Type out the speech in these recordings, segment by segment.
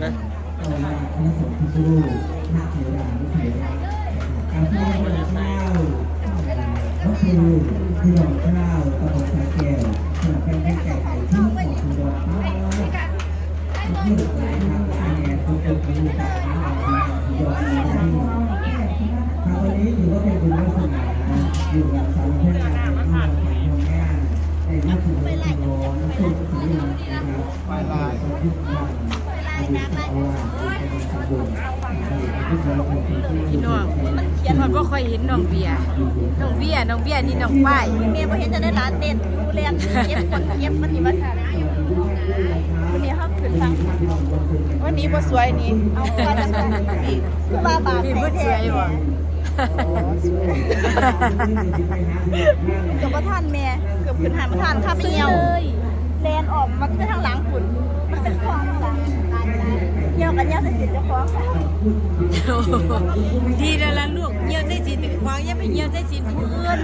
ครูภาคเทวดาลูกไผ่การที่เราเป็นข้าวพระครูที่รองข้าวตะบนสาแก้วสำหรับเป็นแม่ไก่ไก่ที่ของคุณดอกข้ที่หลุดไหลทางสายแง่คุณจะรู้จักน้ำมันคุณดอกข้าวที่ทางวันนี้ถือว่าเป็นบุญวาสนาอยู่กับสาวเพื่อนกันที่เราแข่งแม่ในนักบุญคุณร้อนสุดที่นะครับไปลาย พี่น้องเขียนว่าบ่ค่อยเห็นน้องเบียร์น้องเบียร์น้องเบียร์นี่น้องป้ายเมียบ่เห็นจะได้ร้านเต้นอยู่เรียนเก็บคนเก็บมันนี่มาสั่นวันนี้เขาขึ้นฟังวันนี้บ่สวยนี่เอาว่าจะคือว่าบาปพี่แท้บ่สวยบ่เกือบประทานแม่เกือบขึ้นหันประทานข้าไปเหี่ยวแลนออกมาไปทางหลังคุณมันเป็นคลองข้างหลัง เหี่ยวกันเหี่ยวใส่สินเจ้าของดีแล้วล่ะลูกเหี่ยวใส่สินเป็นควางอย่าไปเหี่ยวใส่สินผู้อื่น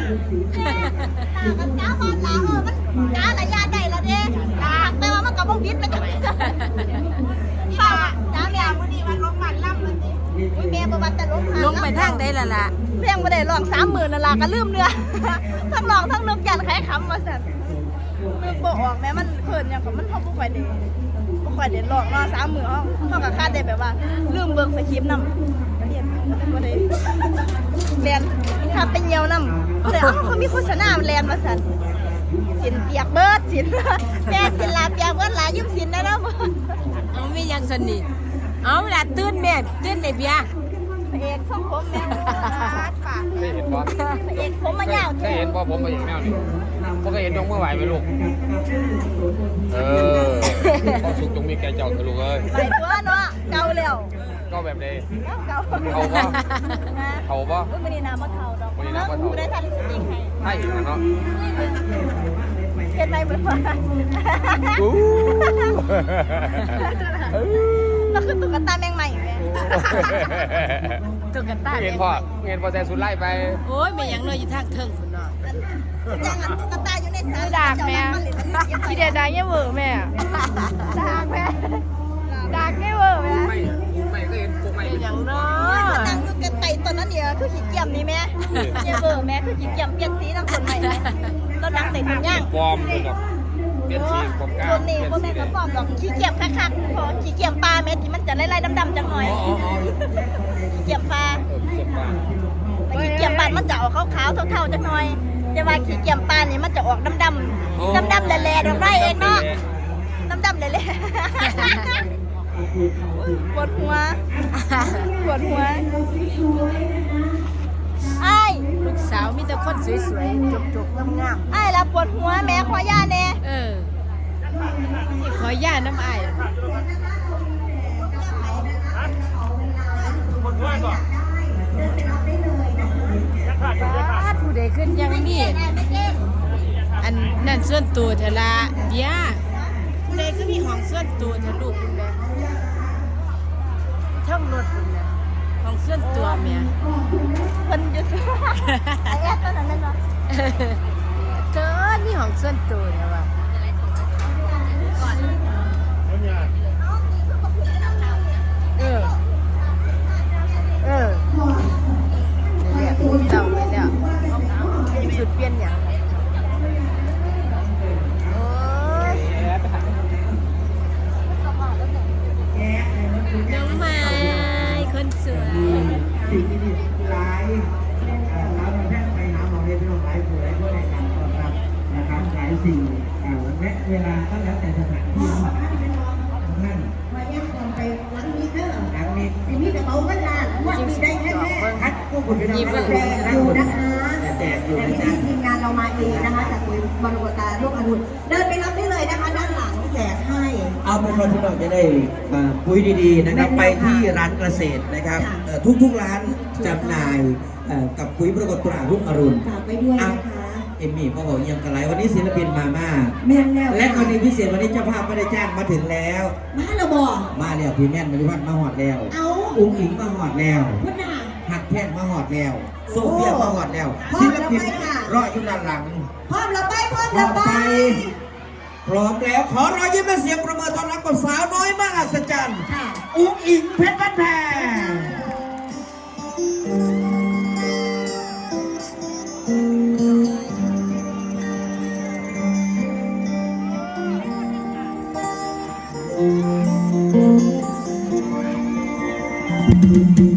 ตากับจ้าบอลลาเออมันจ้าระยะได้แล้วเด้ตาแต่ว่ามันกับพวกพิษมันจะป้าจ้าแม่มื้อนี้วันลงมันล่ำมันสิอุ้ยแม่บ่ว่าแต่ลงลงไปทางใดล่ะล่ะเพียงบ่ได้ลอง30,000นั่นล่ะก็ลืมเนื้อทั้งลองทั้งนึกยันใครคำว่าซั่นนึกบ่ออกแม่มันเพิ่นหยังก็มันเฮาบ่ค่อยได้ บ่ค่อยได้ลองเนาะสามมือเฮาเฮาก็คาดได้แบบว่า ลืมเบิ่งสคริปต์นำเรียนบ่ได้เรียนถ้าเป็นเหี่ยวนำบ่ได้เอ้าเขามีโฆษณาแลนว่าซั่นสินเปียกเบิดสินแม่สินลาเปียกเบิดหลายยืมสินได้แล้วเอาไม่ยังสนิทเอาล่ะตื่นแม่ตื่นได้เบีย ร์พระเอกส่งผมแม่ปากปากเคยเห็นบ่พระเอกผมมาเคยาวยเคยเห็นบ่ผมมาอย่างแนวนี้บ่เคยเห็นดงเมื่อไหวไหมลูก เออความสุขจงมีแก่เจ้าเถอะลูกเอ้ยไปตัวเนาะเก่าแล้วก็แบบนี้ เก่าเอาบ่นะเขาบ่เอ้ยมื้อนี้น้ำบ่เท่าดอกมื้อนี้น้ำบ่เท่าบ่ได้ทันสติให้ให้อีกนะเนาะเฮ็ดไปเบิดว่าอู้เราคือตุ๊กตาแมงใหม่แม่ ตุ๊กตาเห็นพอเห็นพอแต่สุดไล่ไป โอ้ยแม่ยังน้อยอยู่ทางเทิงพุ่นเนาะยังตุ๊กตาอยู่ในสาดากแม่ที่เดดดากเนี่ยเวอร์แม่ดากแม่ดากเนี่ยเวอร์แม่ไม่ไม่ก็เห็นพวกไม่เป็นหยังเนาะนั่งอยู่กันไตตอนนั้นเนี่ยคือขี้เกียจนี่แม่เนี่ยเบอร์แม่คือขี้เกียจเปลี่ยนสีทั้งคนใหม่แม่เรานั่งแต่คนย่างปลอมเลยดอก เปลี่ยนสีผมกล้าตัวนี้เปลี่ยนพ่อสีแม่เลก็บอกดอกขี้เกียจคักๆพอขี้เกียจปลาแม่ที่มันจะไล่ๆดำๆจังหน่อยขี้เกียจปลาขี้เกียจปลามันจะออกขาวๆเท่าๆจังหน่อย แต่ว่าขี้เกียจปลานี่มันจะออกดำๆดำๆแหล่ๆดอกได้เองเนาะดำๆแหล่ๆปวดหัวปวดหัวไอ้ลูกสาวมีแต่คนสวยๆจบๆงามๆไอ้ละปวดหัวแม่ขอย่าแน่ ๆเออนี่ขอ ย่าน้ำอ้ายป้าดผู้ใดขึ้นยังนี่อันนั่นส่วนตัวเถอะละเดียผู้ใดก็มีห้องส่วนตัวเถอะลูกคุณแม่เท่องรถคุณแม่ห้องส่วนตัวแม่เพิ่นอยู่สู้ไอ้แอดตอนนั้นแม่นเนาะเกินมีห้องส่วนตัวเถอะว่าายสิ่งและเวลาก็แล้วแต่สถานที่ของท่านว่ายังก่อนไปวันนี้เด้อครั้งนี้สิมีกระเป๋าเงินล้านว่ามีได้แค่แค่คัดผู้คุณพี่น้องแจกอยู่นะคะแจกอยู่แต่นะที่จ๊ะทีมงานเรามาเองนะคะจากปุ๋ยบรกตาลูกอรุณเดินไปรับได้เลยนะคะด้านหลังแจกให้ เอาเป็นว่าพี่น้องจะได้ปุ๋ยดีๆนะครับไปที่ร้านเกษตรนะครับทุกๆร้านจำหน่ายกับปุ๋ยปรากฏตรารุ่งอรุณฝากไปด้วยนะคะ เอมมี่พ่อบอกยังกันไรวันนี้ศิลปินมามากแม่นแล้วและกรณีพิเศษวันนี้เจ้าภาพไม่ได้จ้างมาถึงแล้ว มาและบอกมาแล้วพี่แม่นมาริวัฒน์มาหอดแล้วเอาอุ้งอิงมาหอดแล้วพุ่นน่ะหักแท่งมาหอดแล้ว โซเฟียมาหอดแล้วพร้อศิมลแล้วปินไปค่ะรออยู่ด้านหลังพร้อมแล้วไปพร้อมพร้แล้อวมไปไปพร้อมแล้วขอรอยยิ้มและเสียงประเมินต้อนรับกับสาวน้อยมากอัศจรรย์ค่ะโอุ้งอิงเพชรบ้านแพง Thank you.